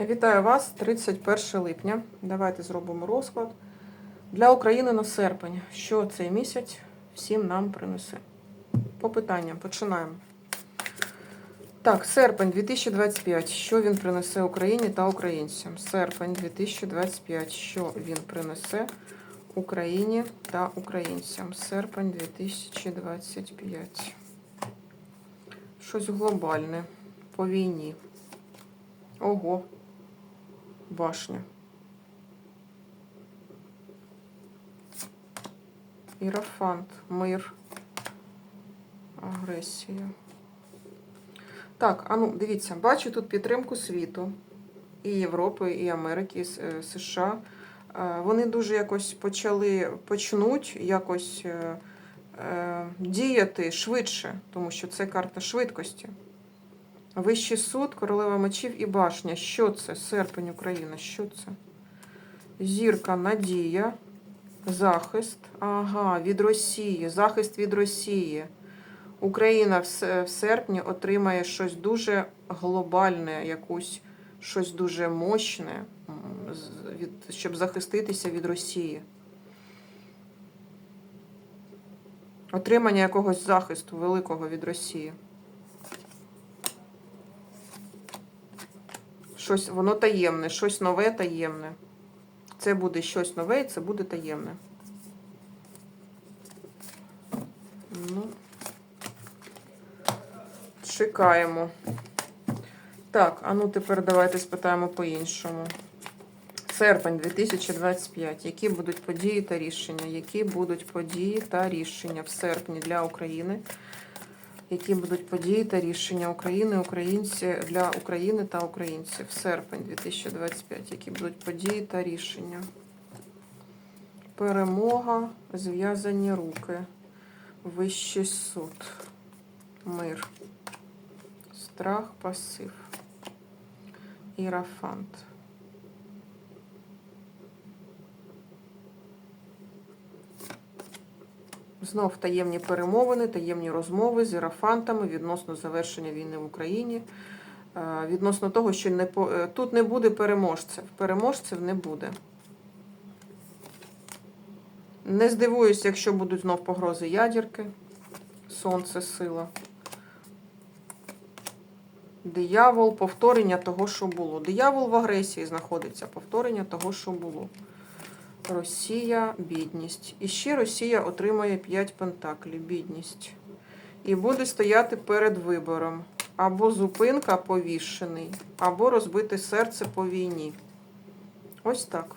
Вітаю вас 31 липня. Давайте зробимо розклад для України на серпень. Що цей місяць всім нам принесе? По питанням починаємо. Так, серпень 2025. Що він принесе Україні та українцям? Серпень 2025. Що він принесе Україні та українцям? Серпень 2025. Щось глобальне по війні. Ого. Башня. Ірафант. Мир. Агресія. Так, а ну, дивіться, бачу тут підтримку світу. І Європи, і Америки, і е, США. Е, Вони дуже якось почали, почнуть якось е, е, діяти швидше, тому що це карта швидкості. Вищий суд, королева мечів і башня. Що це? Серпень Україна. Що це? Зірка, надія, захист. Ага, від Росії. Захист від Росії. Україна в серпні отримає щось дуже глобальне, якусь щось дуже мощне, щоб захиститися від Росії. Отримання якогось захисту великого від Росії. Щось воно таємне, щось нове таємне. Це буде щось нове і це буде таємне. Ну, чекаємо. Так, а ну тепер давайте спитаємо по-іншому. Серпень 2025. Які будуть події та рішення? Які будуть події та рішення в серпні для України? Які будуть події та рішення України, українці для України та українців серпень 2025. Які будуть події та рішення? Перемога, зв'язані руки, вищий суд, мир, страх, пасив, ірафант. Знов таємні перемовини, таємні розмови з ірафантами відносно завершення війни в Україні. Е, Відносно того, що не е, тут не буде переможців. Переможців не буде. Не здивуюсь, якщо будуть знов погрози ядерки. Сонце, сила. Диявол, повторення того, що було. Диявол в агресії знаходиться. Повторення того, що було. Росія, бідність. І ще Росія отримає 5 пентаклів, бідність. І буде стояти перед вибором. Або зупинка повішений, або розбите серце по війні. Ось так.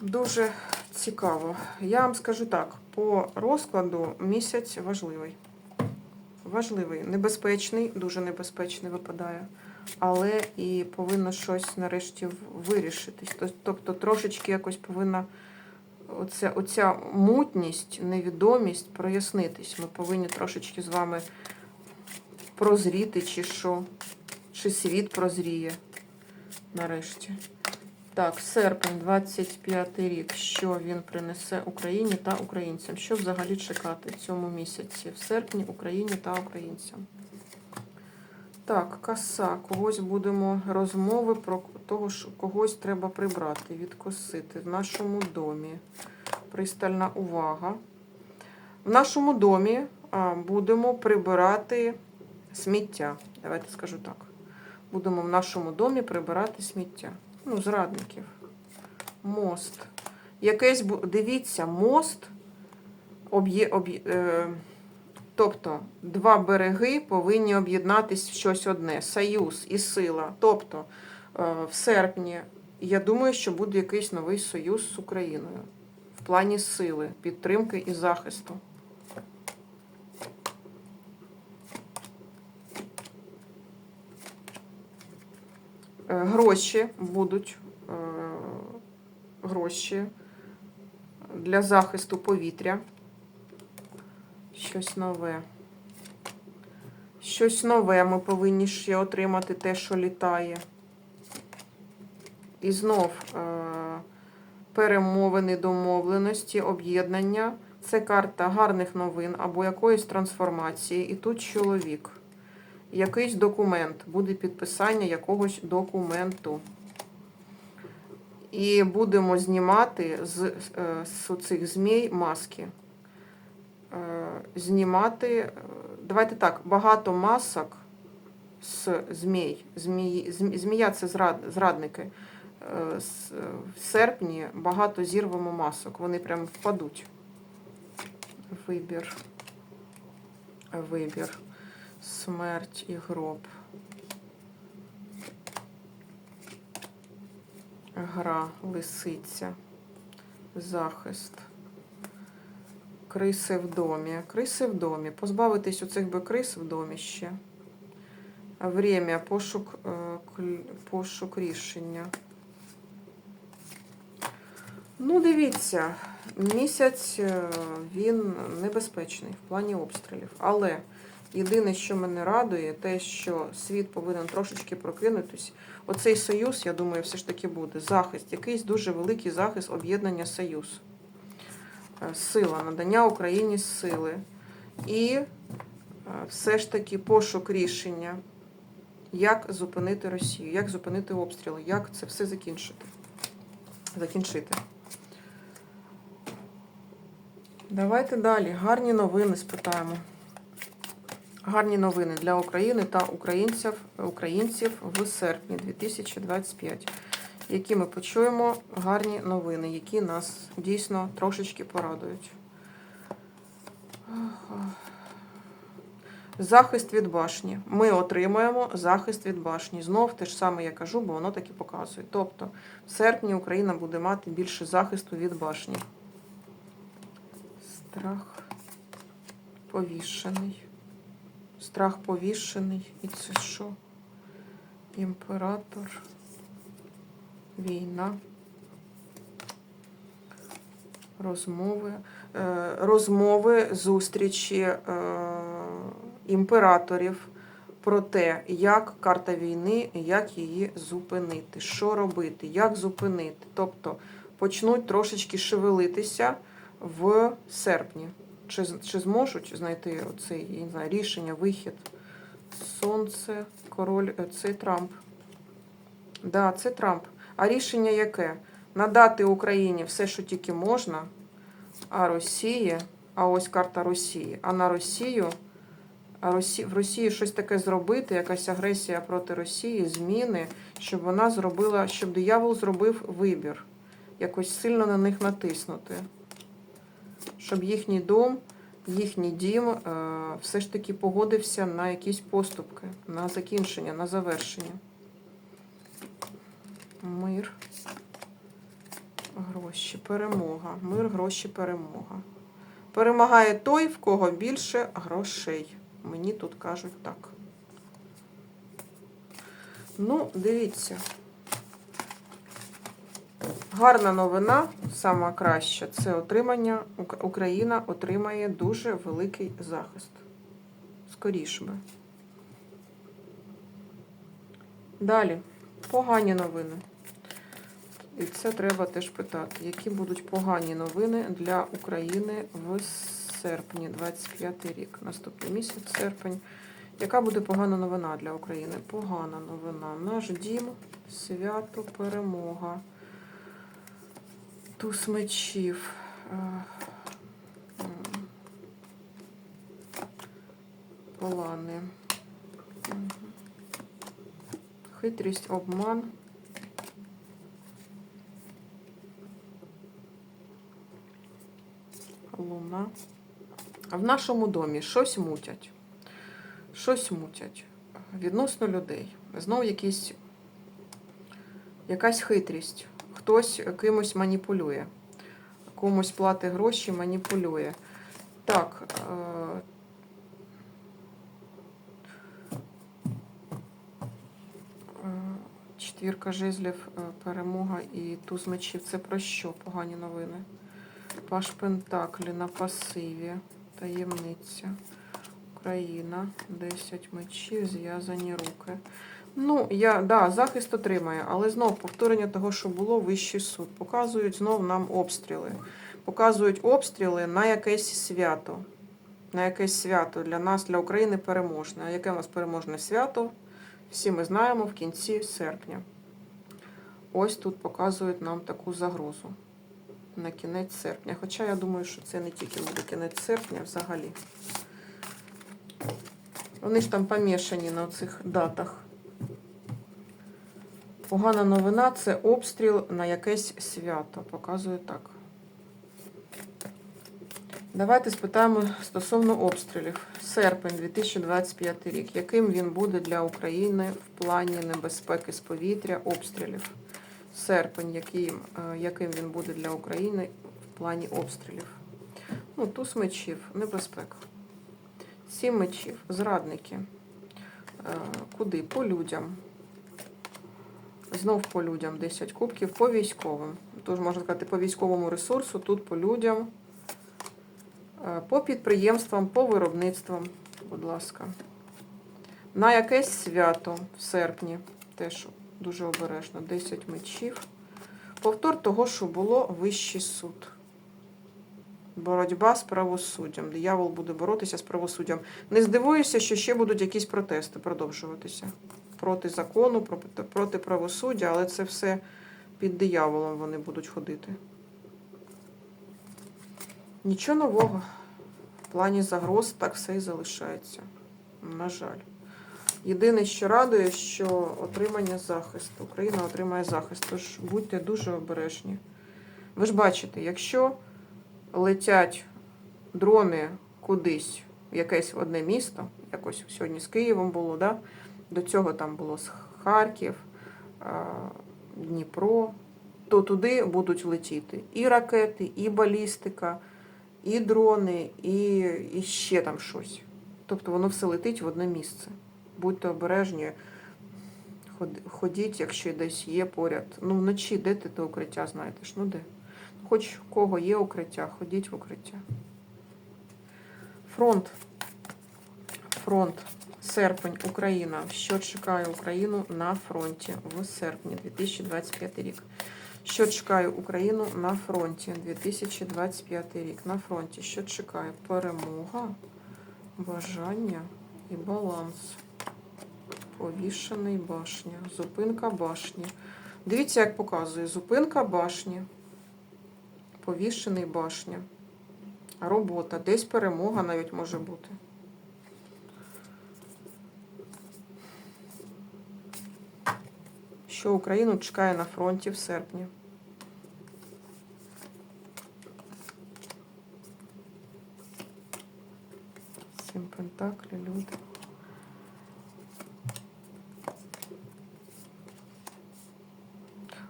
Дуже цікаво. Я вам скажу так: по розкладу місяць важливий. Важливий, небезпечний, дуже небезпечний випадає. Але і повинно щось нарешті вирішитись. Тобто трошечки якось повинна оця, оця мутність, невідомість прояснитись. Ми повинні трошечки з вами прозріти, чи що, чи світ прозріє нарешті. Так, серпень, 25 рік. Що він принесе Україні та українцям? Що взагалі чекати в цьому місяці? В серпні Україні та українцям. Так, коса. Когось будемо розмови про того, що когось треба прибрати, відкосити в нашому домі. Пристальна увага. В нашому домі будемо прибирати сміття. Давайте скажу так. Будемо в нашому домі прибирати сміття. Ну, зрадників. Мост. Якесь, дивіться, мост, об'є, об'є, е, тобто два береги повинні об'єднатись в щось одне. Союз і сила. Тобто е, в серпні, я думаю, що буде якийсь новий союз з Україною в плані сили, підтримки і захисту. Гроші будуть е, гроші для захисту повітря. Щось нове. Щось нове ми повинні ще отримати те, що літає. І знов е, перемовини, домовленості, об'єднання. Це карта гарних новин або якоїсь трансформації. І тут чоловік. Якийсь документ, буде підписання якогось документу. І будемо знімати з, е, з цих змій маски. Е, Знімати, е, давайте так, багато масок з змій. Змії, змія це зрад, зрадники. В серпні багато зірвемо масок. Вони прям впадуть. Вибір. Вибір. Смерть і гроб. Гра, лисиця, захист. Криси в домі. Криси в домі. Позбавитись оцих би крис в домі ще. Время, пошук, е, пошук рішення. Ну, дивіться, місяць е, він небезпечний в плані обстрілів. Але єдине, що мене радує, те, що світ повинен трошечки прокинутись. Оцей союз, я думаю, все ж таки буде. Захист, якийсь дуже великий захист об'єднання союз. Е, Сила, надання Україні сили. І е, все ж таки пошук рішення, як зупинити Росію, як зупинити обстріли, як це все закінчити. Закінчити. Давайте далі. Гарні новини спитаємо. Гарні новини для України та українців, українців в серпні 2025. Які ми почуємо гарні новини, які нас дійсно трошечки порадують. Захист від башні. Ми отримаємо захист від башні. Знов те ж саме я кажу, бо воно так і показує. Тобто, в серпні Україна буде мати більше захисту від башні. Страх повішений. Страх повішений. І це що? Імператор. Війна. Розмови. Е, Розмови, зустрічі е, імператорів про те, як карта війни, як її зупинити, що робити, як зупинити. Тобто почнуть трошечки шевелитися в серпні. Чи, чи зможуть знайти оцей я не знаю, рішення, вихід? Сонце, король, е, це Трамп. Да, це Трамп. А рішення яке? Надати Україні все, що тільки можна, а Росії, а ось карта Росії, а на Росію, а Росі, в Росії щось таке зробити, якась агресія проти Росії, зміни, щоб вона зробила, щоб диявол зробив вибір, якось сильно на них натиснути. Щоб їхній дом, їхній дім е, все ж таки погодився на якісь поступки, на закінчення, на завершення. Мир. Гроші, перемога. Мир, гроші, перемога. Перемагає той, в кого більше грошей. Мені тут кажуть так. Ну, дивіться. Гарна новина, сама краща, це отримання. Україна отримає дуже великий захист. Скоріш би. Далі. Погані новини. І це треба теж питати, які будуть погані новини для України в серпні, 25 рік. Наступний місяць, серпень. Яка буде погана новина для України? Погана новина. Наш дім, свято, перемога. Туз мечів. Е. Мгм. Хитрість, обман. Луна. А в нашому домі щось мутять. Щось мутять. Відносно людей. Знову якісь, якась хитрість. Хтось кимось маніпулює. Комусь платить гроші, маніпулює. Так. е, е, Четвірка жезлів, е, перемога і туз мечів. Це про що? Погані новини. Паш Пентаклі на пасиві. Таємниця. Україна. 10 мечів, зв'язані руки. Ну, я, да, захист отримає, але знов повторення того, що було вищий суд. Показують знов нам обстріли. Показують обстріли на якесь свято. На якесь свято для нас, для України переможне. А яке у нас переможне свято? Всі ми знаємо в кінці серпня. Ось тут показують нам таку загрозу на кінець серпня. Хоча я думаю, що це не тільки буде кінець серпня взагалі. Вони ж там помішані на цих датах. Погана новина це обстріл на якесь свято. Показує так. Давайте спитаємо стосовно обстрілів. Серпень 2025 рік. Яким він буде для України в плані небезпеки з повітря обстрілів? Серпень, яким, е, яким він буде для України в плані обстрілів? Ну, туз мечів, небезпека. Сім мечів, зрадники. Е, Куди? По людям. Знов по людям 10 кубків, по військовим. Тож можна сказати, по військовому ресурсу, тут по людям, Е, по підприємствам, по виробництвам, будь ласка. На якесь свято в серпні, теж дуже обережно, 10 мечів. Повтор того, що було вищий суд. Боротьба з правосуддям. Диявол буде боротися з правосуддям. Не здивуюся, що ще будуть якісь протести продовжуватися проти закону, проти, правосуддя, але це все під дияволом вони будуть ходити. Нічого нового. В плані загроз так все і залишається. На жаль. Єдине, що радує, що отримання захисту. Україна отримає захист. Тож будьте дуже обережні. Ви ж бачите, якщо летять дрони кудись, в якесь одне місто, якось сьогодні з Києвом було, да? до цього там було з Харків, Дніпро, то туди будуть летіти і ракети, і балістика, і дрони, і, і ще там щось. Тобто воно все летить в одне місце. Будьте обережні, ходіть, якщо десь є поряд. Ну, вночі де ти до укриття знаєте ж? Ну де? Хоч кого є укриття, ходіть в укриття. Фронт. Фронт. Серпень, Україна. Що чекає Україну на фронті в серпні 2025 рік? Що чекає Україну на фронті 2025 рік? На фронті що чекає? Перемога, бажання і баланс. Повішений башня. Зупинка башні. Дивіться, як показує. Зупинка башні. Повішений башня. Робота. Десь перемога навіть може бути. Що Україну чекає на фронті в серпні? Сім пентаклі, люди.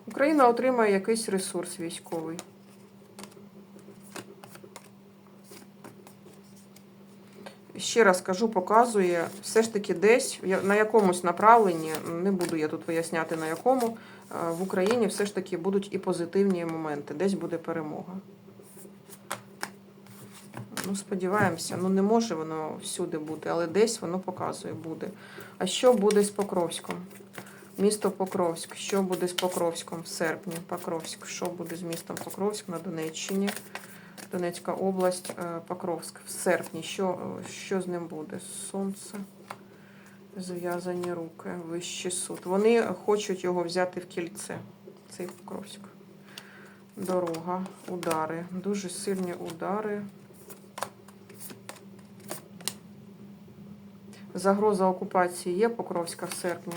Україна отримає якийсь ресурс військовий. Ще раз кажу, показує, все ж таки десь на якомусь направленні, не буду я тут виясняти на якому, е, в Україні все ж таки будуть і позитивні моменти, десь буде перемога. Ну, сподіваємося, ну не може воно всюди бути, але десь воно показує буде. А що буде з Покровськом? Місто Покровськ. Що буде з Покровськом в серпні? Покровськ. Що буде з містом Покровськ на Донеччині? Донецька область, е, Покровськ. В серпні. Що, що з ним буде? Сонце. Зв'язані руки, вищий суд. Вони хочуть його взяти в кільце. Цей Покровськ. Дорога, удари. Дуже сильні удари. Загроза окупації є Покровська в серпні.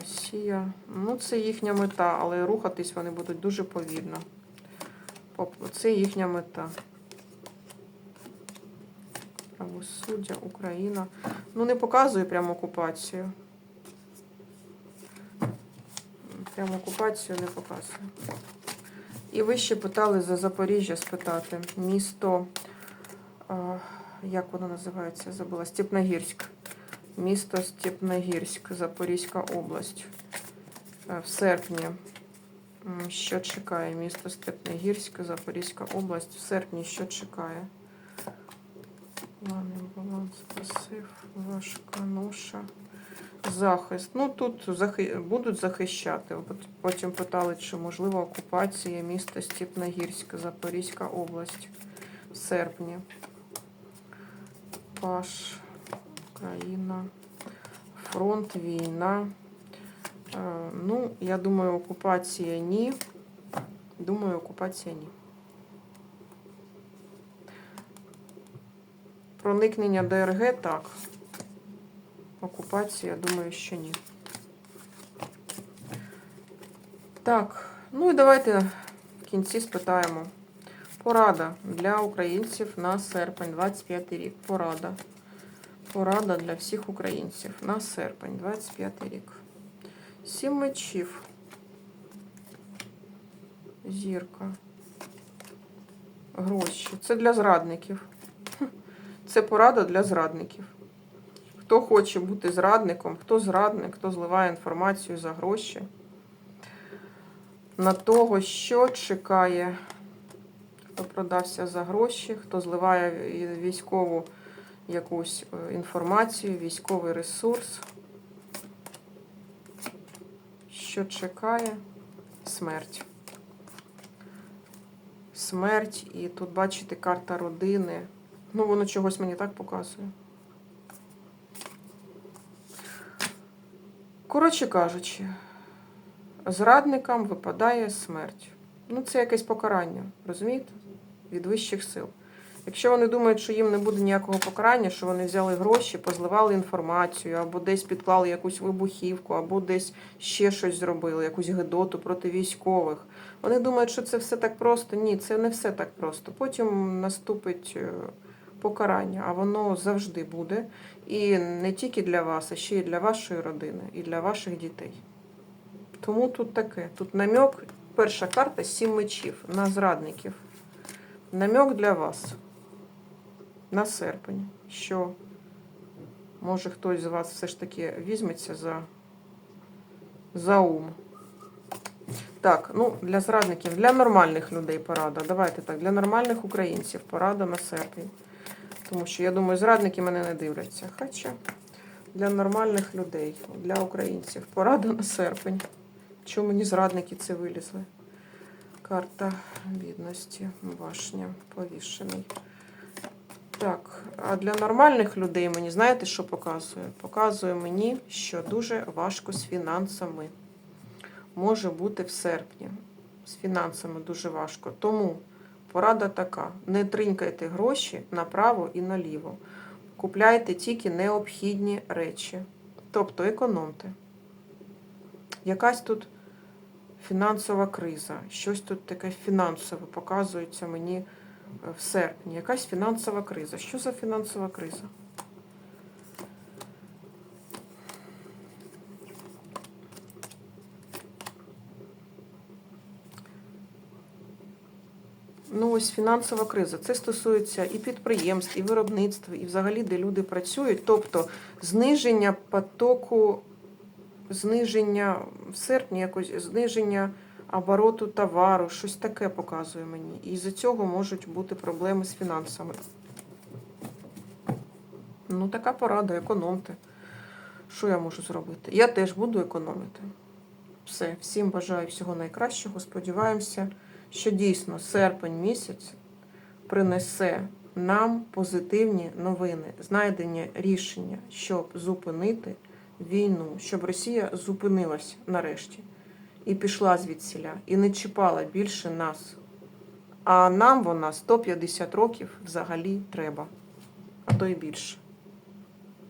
Росія. Ну, це їхня мета, але рухатись вони будуть дуже повільно. Поп- Це їхня мета. Правосуддя, Україна. Ну, не показує прямо окупацію. Прямо окупацію не показує. І ви ще питали за Запоріжжя спитати. Місто, а, як воно називається? Забула. Степногірськ. Місто Степногірськ, Запорізька область. Е, В серпні. Що чекає? Місто Степногірськ, Запорізька область. В серпні що чекає? Плани, баланс, пасив, важка ноша. Захист. Ну тут захи... будуть захищати. Потім питали, чи можливо окупація міста Степногірська, Запорізька область в серпні. Паш, Україна, фронт, війна. Е, Ну, я думаю, окупація ні. Думаю, окупація ні. Проникнення ДРГ так. Окупація, думаю, що ні. Так, ну і давайте в кінці спитаємо. Порада для українців на серпень, 25 рік. Порада. Порада для всіх українців на серпень, 25 рік. Сім мечів. Зірка. Гроші. Це для зрадників. Це порада для зрадників. Хто хоче бути зрадником, хто зрадник, хто зливає інформацію за гроші. На того, що чекає, хто продався за гроші, хто зливає військову якусь е, інформацію, військовий ресурс. Що чекає? Смерть. Смерть, і тут бачите карта родини. Ну, воно чогось мені так показує. Коротше кажучи, зрадникам випадає смерть. Ну, це якесь покарання, розумієте? Від вищих сил. Якщо вони думають, що їм не буде ніякого покарання, що вони взяли гроші, позливали інформацію, або десь підклали якусь вибухівку, або десь ще щось зробили, якусь гидоту проти військових. Вони думають, що це все так просто. Ні, це не все так просто. Потім наступить е, покарання, а воно завжди буде. І не тільки для вас, а ще й для вашої родини, і для ваших дітей. Тому тут таке. Тут намек, перша карта сім мечів на зрадників. Намек для вас на серпень, що може хтось з вас все ж таки візьметься за, за ум. Так, ну для зрадників, для нормальних людей порада. Давайте так, для нормальних українців порада на серпень. Тому що я думаю, зрадники мене не дивляться. Хоча для нормальних людей, для українців порада на серпень. Чому мені зрадники це вилізли? Карта бідності, башня, повішений. Так, а для нормальних людей мені знаєте, що показує? Показує мені, що дуже важко з фінансами. Може бути в серпні. З фінансами дуже важко. Тому порада така: не тринькайте гроші направо і наліво. Купляйте тільки необхідні речі. Тобто економте. Якась тут фінансова криза. Щось тут таке фінансове показується мені в серпні. Якась фінансова криза. Що за фінансова криза? Ну, ось фінансова криза. Це стосується і підприємств, і виробництва, і взагалі, де люди працюють. Тобто зниження потоку, зниження в серпні якось зниження обороту товару, щось таке показує мені. І з-за цього можуть бути проблеми з фінансами. Ну, така порада, економте. Що я можу зробити? Я теж буду економити. Все, всім бажаю всього найкращого. Сподіваємося, що дійсно серпень місяць принесе нам позитивні новини, знайдення рішення, щоб зупинити війну, щоб Росія зупинилась нарешті і пішла звідсіля, і не чіпала більше нас. А нам вона 150 років взагалі треба, а то й більше.